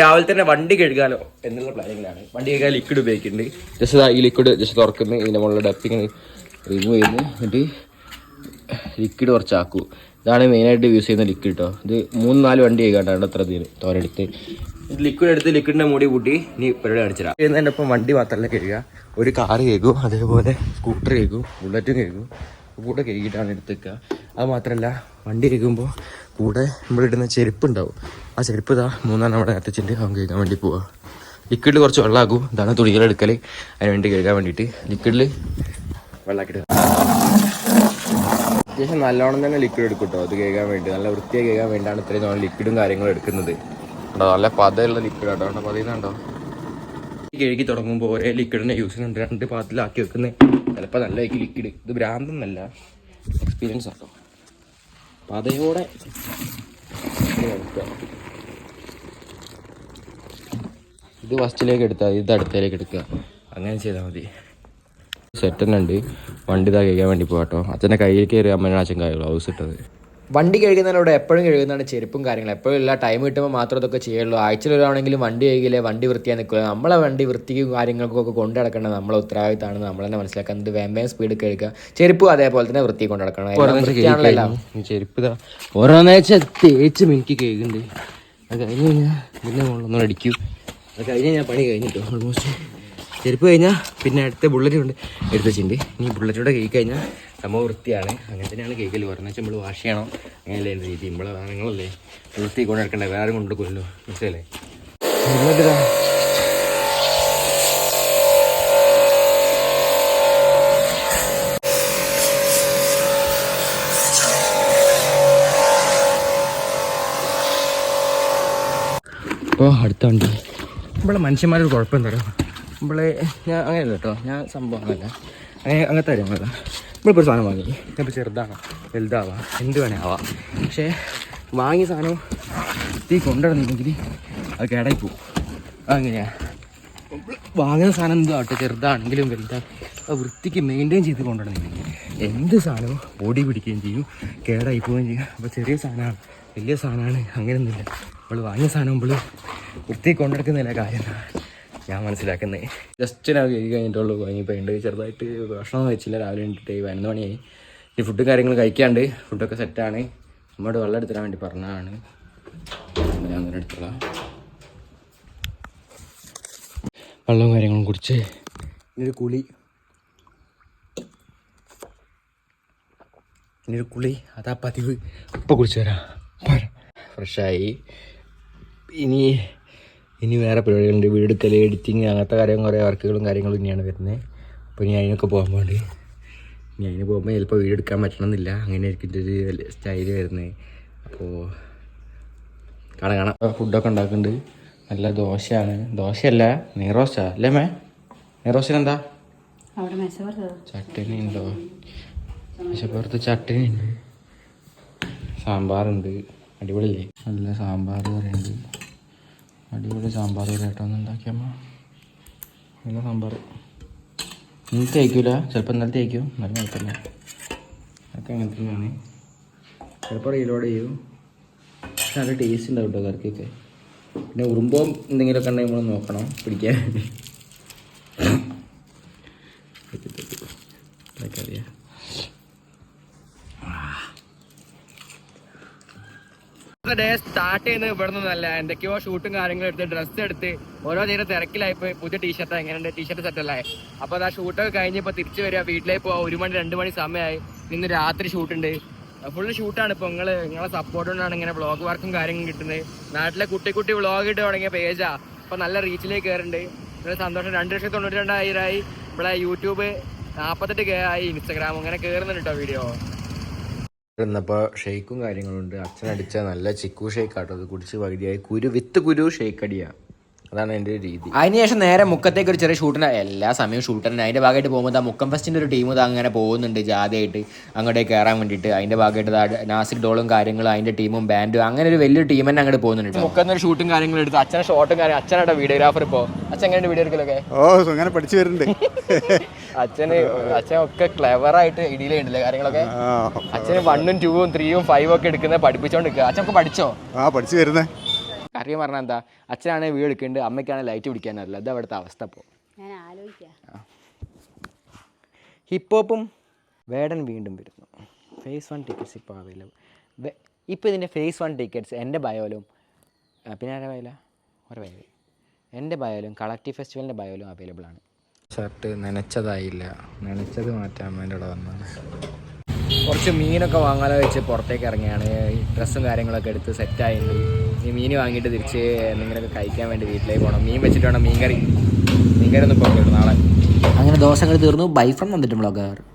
രാവിലെ തന്നെ വണ്ടി കഴുകാലോ എന്നുള്ള പ്ലാനിങ്ങിലാണ്. വണ്ടി കഴുകാൻ ലിക്വിഡ് ഉപയോഗിക്കുന്നുണ്ട്. ജസ്റ്റ് ഈ ലിക്വിഡ് ജസ്റ്റ് തുറക്കുന്നു. ഇതിന്റെ മുകളിൽ ഡപ്പിങ് റിമൂവ് ചെയ്യുന്നു. എന്നിട്ട് ലിക്വിഡ് കുറച്ചാക്കൂ. ഇതാണ് മെയിനായിട്ട് യൂസ് ചെയ്യുന്ന ലിക്വിഡ് കേട്ടോ ഇത് മൂന്ന് നാല് വണ്ടി കഴുകാണ്ടാണ് അത്ര തീര് തോരെടുത്ത്. ലിക്വിഡ് എടുത്ത് ലിക്വിഡിന്റെ മൂടി കൂട്ടി നീ പരിപാടി കാണിച്ചിരാം ഇതിന്റെ ഒപ്പം വണ്ടി മാത്രമല്ല കഴുകുക. ഒരു കാറ് കേൾക്കും അതേപോലെ സ്കൂട്ടർ കേൾക്കും ബുള്ളറ്റും കേൾക്കും കൂടെ കഴുകിയിട്ടാണ് എടുത്തേക്കുക അത് മാത്രമല്ല വണ്ടി ഇരിക്കുമ്പോൾ കൂടെ നമ്മളിടുന്ന ചെരുപ്പ് ഉണ്ടാവും ആ ചെരുപ്പ് ഇതാ മൂന്നാം നമ്മുടെ അത്തച്ചിന്റെ അവൻ കഴുകാൻ വേണ്ടി പോവുക ലിക്വിഡിൽ കുറച്ച് വെള്ളമാക്കും ഇതാണ് തുണികളെടുക്കൽ അതിന് വേണ്ടി കഴുകാൻ വേണ്ടിയിട്ട് ലിക്വിഡിൽ വെള്ളമാക്കിയിട്ട് അത്യാവശ്യം നല്ലോണം തന്നെ ലിക്വിഡ് എടുക്കും കേട്ടോ അത് കേൾക്കാൻ വേണ്ടി. നല്ല വൃത്തിയായി കേൾക്കാൻ വേണ്ടിയാണ് ഇത്രയും നമ്മൾ ലിക്വിഡും കാര്യങ്ങളും എടുക്കുന്നത്. കേട്ടോ നല്ല പതയുള്ള ലിക്വിഡ് ആട്ടോ കേട്ടോ പതയുന്നുണ്ടോ കഴുകി തുടങ്ങുമ്പോൾ ഒരേ ലിക്വിഡിനെ യൂസ് ചെയ്യുന്നുണ്ട്. രണ്ട് പാത്രത്തിലാക്കി വെക്കുന്നത് ചിലപ്പോൾ നല്ല ലിക്വിഡ്. ഇത് ഭ്രാന്തെന്നല്ല. എക്സ്പീരിയൻസ് ആട്ടോ. പതയോടെ ഇത് ഫസ്റ്റിലേക്ക് എടുത്താൽ മതി ഇത് അടുത്തേക്ക് എടുക്കുക. അങ്ങനെ ചെയ്താൽ മതി. സെറ്റ് തന്നെ ഉണ്ട്. വണ്ടി ഇതാ വേണ്ടി കേട്ടോ അച്ഛന്റെ കയ്യിൽ കയറി അമ്മേനെ അച്ഛൻ കായുള്ളൂ ഹൗസ് ഇട്ടത്. വണ്ടി കഴുകുന്നതിലൂടെ എപ്പോഴും കഴുകുന്നതാണ് ചെരുപ്പും കാര്യങ്ങളും. എപ്പോഴും ഇല്ല ടൈം കിട്ടുമ്പോൾ മാത്രം ഇതൊക്കെ ചെയ്യുള്ളൂ. ആഴ്ചയിൽ ഒരാണെങ്കിലും വണ്ടി കഴുകില്ലേ വണ്ടി വൃത്തിയായി നിൽക്കുക നമ്മളെ വണ്ടി വൃത്തിക്കും കാര്യങ്ങൾക്കും ഒക്കെ കൊണ്ടു നടക്കേണ്ടത് നമ്മളെ ഉത്തരവാദിത്തമാണ്. നമ്മൾ തന്നെ മനസ്സിലാക്കുന്നത് വേം വേം സ്പീഡ് കഴുകുക. ചെരുപ്പും അതേപോലെ തന്നെ വൃത്തി കൊണ്ടു നടക്കണം. ചെരുപ്പ് ഇതാ. ഓരോന്നേച്ച തേച്ച് മിനിക്ക് കേൾക്കുന്നുണ്ട് അത് കഴിഞ്ഞ് കഴിഞ്ഞാൽ പിന്നെ മുകളിലൊന്നും അടിക്കും. അത് കഴിഞ്ഞ് പണി കഴിഞ്ഞിട്ടോ? ഓൾമോസ്റ്റ് ചെരുപ്പ് കഴിഞ്ഞാൽ പിന്നെ അടുത്ത ബുള്ളറ്റ് ഉണ്ട് എടുത്ത് വെച്ചിട്ടുണ്ട്. ഇനി ബുള്ളറ്റൂടെ കേക്ക് കഴിഞ്ഞാൽ സംഭവം വൃത്തിയാണ്. അങ്ങനെ തന്നെയാണ് കേക്കൽ പറഞ്ഞു വെച്ചാൽ നമ്മൾ വാഷ് ചെയ്യണം. അങ്ങനെയല്ലേ എന്റെ രീതി. നമ്മളെ സാധനങ്ങളല്ലേ വൃത്തി കൊണ്ട് നടക്കണ്ടേ? വേറെ കൊണ്ട് കൊല്ലോ. മനസ്സിലല്ലേ അപ്പോൾ അടുത്ത വണ്ടി. നമ്മളെ മനുഷ്യന്മാരൊരു കുഴപ്പം എന്താ പറയുക നമ്മളെ ഞാൻ അങ്ങനെയല്ല കേട്ടോ. ഞാൻ സംഭവം അങ്ങനല്ല. അങ്ങനെ അങ്ങനത്തെ കാര്യങ്ങളല്ല. നമ്മളിപ്പോൾ ഒരു സാധനം വാങ്ങി. ഇപ്പോൾ ചെറുതാണ്? വലുതാവാം. എന്ത് വേണേ ആവാം. പക്ഷേ വാങ്ങിയ സാധനം തീ കൊണ്ടുവന്നില്ലെങ്കിൽ അത് കേടായി പോകും. അങ്ങനെയാ വാങ്ങുന്ന സാധനം എന്താവട്ടെ ചെറുതാണെങ്കിലും വലുതാ. ആ വൃത്തിക്ക് മെയിന്റെയിൻ ചെയ്ത് കൊണ്ടുവന്നില്ലെങ്കിൽ എന്ത് സാധനവും ഓടി പിടിക്കുകയും ചെയ്യും കേടായി പോവുകയും ചെയ്യും. അപ്പോൾ ചെറിയ സാധനമാണ്. വലിയ സാധനമാണ്. അങ്ങനെയൊന്നുമില്ല. നമ്മൾ വാങ്ങിയ സാധനം നമ്മൾ വൃത്തി കൊണ്ടെടുക്കുന്നില്ല കാര്യം. ഞാൻ മനസ്സിലാക്കുന്നത്. ജസ്റ്റ് ഞാൻ കഴുകി കഴിഞ്ഞിട്ടുള്ളൂ വാങ്ങിപ്പോൾ ഉണ്ട്. ചെറുതായിട്ട് ഭക്ഷണം കഴിച്ചില്ല രാവിലെ വേണ്ടിയിട്ട് പതിനൊന്ന് മണിയായി ഈ ഫുഡും കാര്യങ്ങളും കഴിക്കാണ്ട് ഫുഡൊക്കെ സെറ്റാണ് നമ്മോട് വെള്ളം എടുത്തിടാൻ വേണ്ടി പറഞ്ഞതാണ്. ഞാൻ അങ്ങനെ എടുത്തോളാം. വെള്ളവും കാര്യങ്ങളും കുടിച്ച് ഇനിയൊരു കുളി. ഇനിയൊരു കുളി. അതാ പതിവ്. ഇപ്പം കുളിച്ച് വരാം. ഫ്രഷായി ഇനി ഇനി വേറെ പരിപാടികളുണ്ട്. വീടെടുക്കൽ എഡിറ്റിങ് അങ്ങനത്തെ കാര്യം കുറേ വർക്കുകളും കാര്യങ്ങളും ഇനിയാണ് വരുന്നത്. അപ്പോൾ ഇനി അതിനൊക്കെ പോകാൻ വേണ്ടി ഇനി അതിന് പോകുമ്പോൾ ചിലപ്പോൾ വീട് എടുക്കാൻ പറ്റണമെന്നില്ല. അങ്ങനെ ഇരിക്കുന്ന ഒരു സ്റ്റൈൽ വരുന്നത്. അപ്പോൾ കാണാം കാണാം. ഫുഡൊക്കെ ഉണ്ടാക്കുന്നുണ്ട്. നല്ല ദോശയാണ്. ദോശയല്ല നെയ്റോസ്റ്റ? അല്ലേ മേ നെയ്റോസ്റ്റിനെന്താ? ചട്ടണി ഉണ്ടോ മേശപ്പുറത്ത് ചട്ടണി ഉണ്ട് സാമ്പാറുണ്ട്. അടിപൊളിയല്ലേ? നല്ല സാമ്പാർ പറയുന്നുണ്ട്. അടിപൊളി സാമ്പാർ കേട്ടോ. ഒന്ന് ഉണ്ടാക്കിയമ്മ നല്ല സാമ്പാർ. ഇന്ന് തേക്കൂല. ചിലപ്പോൾ ഇന്നലെ തേക്കും. എന്നാലും കുഴപ്പമില്ല. അതൊക്കെ അങ്ങനെ തന്നെയാണ്. ചിലപ്പോൾ റീലോഡ് ചെയ്യൂ. പക്ഷെ നല്ല ടേസ്റ്റ് ഉണ്ടാവും കേട്ടോ കറിക്കൊക്കെ. പിന്നെ ഉറുമ്പോ എന്തെങ്കിലുമൊക്കെ ഉണ്ടെങ്കിൽ നമ്മൾ നോക്കണം. പിടിക്കാൻ. ഇതൊക്കെ ഡേ സ്റ്റാർട്ട് ചെയ്യുന്നത് ഇവിടെ നിന്നല്ല എന്തൊക്കെയോ ഷൂട്ടും കാര്യങ്ങളും എടുത്ത് ഡ്രസ്സ് എടുത്ത് ഓരോ നേരം തിരക്കിലായിപ്പോയി പുതിയ ടീഷർട്ട് എങ്ങനെയുണ്ട്? ടീഷർട്ട് സെറ്റല്ലേ അപ്പോൾ ആ ഷൂട്ടൊക്കെ കഴിഞ്ഞ് ഇപ്പൊ തിരിച്ചു വരിക. വീട്ടിലേക്ക് പോവാ. ഒരു മണി രണ്ട് മണി സമയമായി ഇന്ന് രാത്രി ഷൂട്ടുണ്ട് ഫുള്ള് ഷൂട്ടാണ് ഇപ്പൊ നിങ്ങൾ നിങ്ങളെ സപ്പോർട്ട് കൊണ്ടാണ് ഇങ്ങനെ ബ്ലോഗ് വർക്കും കാര്യങ്ങളും കിട്ടുന്നത്. നാട്ടിലെ കുട്ടി കുട്ടി ഇട്ട് തുടങ്ങിയ പേജാ അപ്പോൾ നല്ല റീച്ചിലേക്ക് കയറുന്നുണ്ട് നല്ല സന്തോഷം. രണ്ട് ലക്ഷത്തി തൊണ്ണൂറ്റി രണ്ടായിരമായി ഇവിടെ യൂട്യൂബ് നാൽപ്പത്തെട്ട് കെ ആയി. ഇൻസ്റ്റാഗ്രാം അങ്ങനെ കയറുന്നുണ്ട് കേട്ടോ വീഡിയോ ഇന്നപ്പോൾ ഷെയ്ക്കും കാര്യങ്ങളുണ്ട് അച്ഛൻ അടിച്ച നല്ല ചിക്കു ഷെയ്ക്കാട്ടോ. അത് കുടിച്ച് പകുതിയായി. കുരു വിത്ത് കുരു ഷെയ്ക്ക് അടിയാ അതാണ് എന്റെ ഒരു രീതി. അതിനുശേഷം നേരെ മുക്കത്തേക്ക് ഒരു ചെറിയ ഷൂട്ടിന് എല്ലാ സമയവും ഷൂട്ടറിന് അതിന്റെ ഭാഗമായിട്ട് പോകുമ്പോൾ ആ മുക്കം ഫസ്റ്റിന്റെ ഒരു ടീം അങ്ങനെ പോകുന്നുണ്ട് ജാഥയായിട്ട്. അങ്ങോട്ടേക്ക് കയറാൻ വേണ്ടിയിട്ട്. അതിന്റെ ഭാഗമായിട്ട് നാസിക് ഡോളും കാര്യങ്ങളും അതിന്റെ ടീമും ബാൻഡും അങ്ങനെ ഒരു വലിയൊരു ടീം തന്നെ അങ്ങോട്ട് പോകുന്നുണ്ട് മുക്കം ഒരു ഷൂട്ടും കാര്യങ്ങളും എടുത്ത് അച്ഛനെ ഷോട്ടും കാര്യം അച്ഛനായിട്ട് വീഡിയോഗ്രാഫർ ഇപ്പോൾ അച്ഛൻ എങ്ങനെ വീഡിയോ എടുക്കലൊക്കെ? ഓ അങ്ങനെ പഠിച്ചു വരുന്നുണ്ട്. അച്ഛന് അച്ഛൻ ഒക്കെ ക്ലെവർ ആയിട്ട് ഇടിയിലുണ്ടല്ലേ കാര്യങ്ങളൊക്കെ? അച്ഛന് വണ്ണും ടൂവും ത്രീയും ഫൈവും ഒക്കെ എടുക്കുന്നത് പഠിപ്പിച്ചോണ്ട് നിൽക്കുക അച്ഛൻ ഒക്കെ പഠിച്ചോ? ആ പഠിച്ചു വരുന്നേ. കാര്യം പറഞ്ഞാൽ എന്താ അച്ഛനാണെങ്കിൽ വീട് എടുക്കുന്നുണ്ട് അമ്മയ്ക്കാണെങ്കിൽ ലൈറ്റ് പിടിക്കാനല്ല അത് അവിടുത്തെ അവസ്ഥ ഇപ്പോൾ ഞാൻ ആലോചിക്കാം. ഹിപ്പോപ്പും വേടൻ വീണ്ടും വരുന്നു. ഫേസ് വൺ ടിക്കറ്റ്സ് ഇപ്പോൾ അവൈലബിൾ ഇപ്പോൾ ഇതിന്റെ ഫേസ് വൺ ടിക്കറ്റ്സ് എന്റെ ബയോലും പിന്നെ ആരുടെ ബയോല ഒരു ബയോ എന്റെ ബയോലും കളക്റ്റീവ് ഫെസ്റ്റിവലിന്റെ ബയോലും അവൈലബിൾ ആണ്. ഷർട്ട് നനച്ചതായില്ല. നനച്ചത് മാറ്റാൻ വേണ്ടി ഇവിടെ വന്നതാണ്. കുറച്ച് മീനൊക്കെ വാങ്ങാതെ വെച്ച് പുറത്തേക്ക് ഇറങ്ങിയാണ്. ഈ ഡ്രസ്സും കാര്യങ്ങളൊക്കെ എടുത്ത് സെറ്റായിട്ടുണ്ട് ഈ മീൻ വാങ്ങിയിട്ട് തിരിച്ച് എന്തെങ്കിലുമൊക്കെ കഴിക്കാൻ വേണ്ടി വീട്ടിലേക്ക് പോകണം മീൻ വെച്ചിട്ട് വേണം മീൻകറി. മീൻ കറി ഒന്നും ഇപ്പോൾ നാളെ. അങ്ങനെ ദോശങ്ങൾ തീർന്നു. ബൈ ഫ്രം വന്നിട്ടും ബ്ലോഗർ.